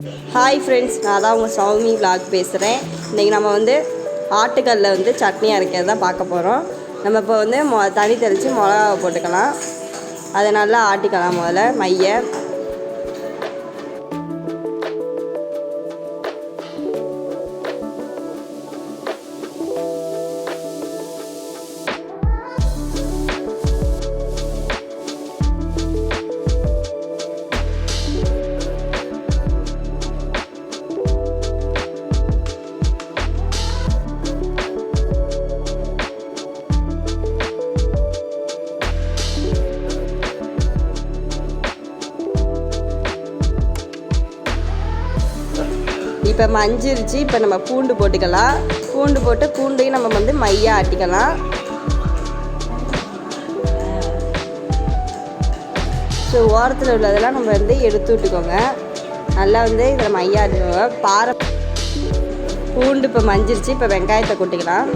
Hi friends நான் தான் உங்கள் சௌமி vlog பேசுகிறேன் இன்றைக்கி நம்ம வந்து ஆட்டுக்கல்ல வந்து சட்னி அரைக்கிறது தான் பார்க்க போகிறோம் நம்ம இப்போ வந்து மொ தண்ணி தெளித்து மிளகாவை போட்டுக்கலாம். அதை நல்லா ஆட்டிக்கலாம் முதல்ல மைய. இப்போ மஞ்சிருச்சு இப்போ நம்ம பூண்டு போட்டுக்கலாம். பூண்டு போட்டு பூண்டையும் நம்ம வந்து மையாக ஆட்டிக்கலாம். ஸோ ஓரத்தில் உள்ளதெல்லாம் நம்ம வந்து எடுத்து விட்டுக்கோங்க. நல்லா வந்து இதில் மையாக ஆட்டிக்கோங்க. பாறை பூண்டு இப்போ மஞ்சிருச்சு இப்போ வெங்காயத்தை கொட்டிக்கலாம்.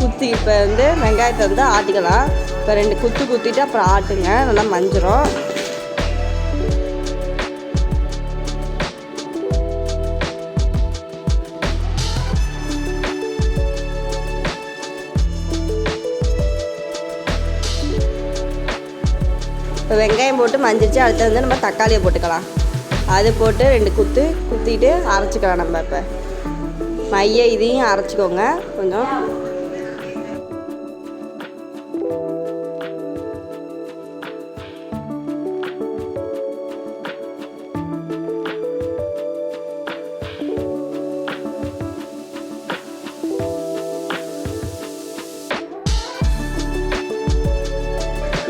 குத்தி இப்போ வந்து வெங்காயத்தை வந்து ஆட்டிக்கலாம். இப்போ ரெண்டு குத்து குத்திட்டு அப்புறம் ஆட்டுங்க. நல்லா மஞ்சிரும். இப்போ வெங்காயம் போட்டு மஞ்சிருச்சு அடுத்து வந்து நம்ம தக்காளியை போட்டுக்கலாம். அது போட்டு ரெண்டு குத்து குத்திட்டு அரைச்சிக்கலாம் நம்ம இப்போ. மைய இதையும் அரைச்சிக்கோங்க. கொஞ்சம்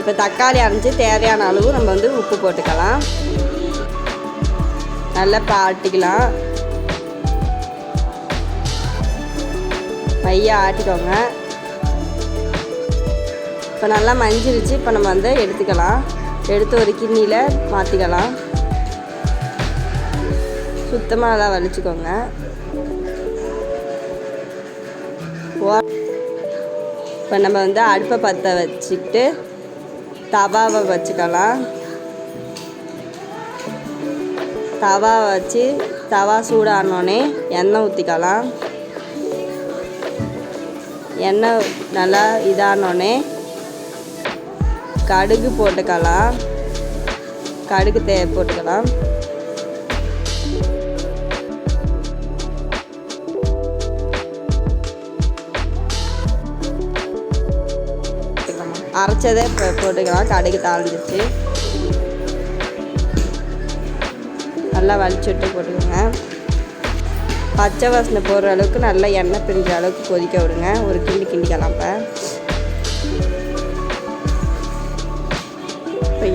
இப்போ தக்காளி அரைஞ்சி தேவையான அளவு நம்ம வந்து உப்பு போட்டுக்கலாம். நல்லா ஆட்டிக்கலாம் மையா ஆட்டிக்கோங்க. இப்போ நல்லா மஞ்சிருச்சு இப்போ நம்ம வந்து எடுத்துக்கலாம். எடுத்து ஒரு கிண்ணியில் மாற்றிக்கலாம் சுத்தமாக நல்லா வலிச்சுக்கோங்க. இப்போ நம்ம வந்து அடுப்பை பற்ற வச்சுக்கிட்டு தவாவை வச்சுக்கலாம். தவா வச்சு தவா சூடானோடனே எண்ணெய் ஊற்றிக்கலாம் எண்ணெய் நல்லா இதானோடனே கடுகு போட்டுக்கலாம். கடுகு தே போட்டுக்கலாம். அரைச்சதே இப்போ போட்டுக்கலாம். கடுகு தாழ்ந்துச்சு நல்லா வலிச்சுட்டு போட்டுக்கோங்க. பச்சை வாசனை போடுற அளவுக்கு நல்லா எண்ணெய் பிரிஞ்ச அளவுக்கு கொதிக்க விடுங்க. ஒரு கிண்டி கிண்டிக்கலாம் இப்போ இப்போ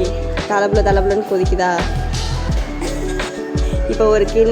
தலப்புல கொதிக்குதா? இப்போ ஒரு கிண்ணி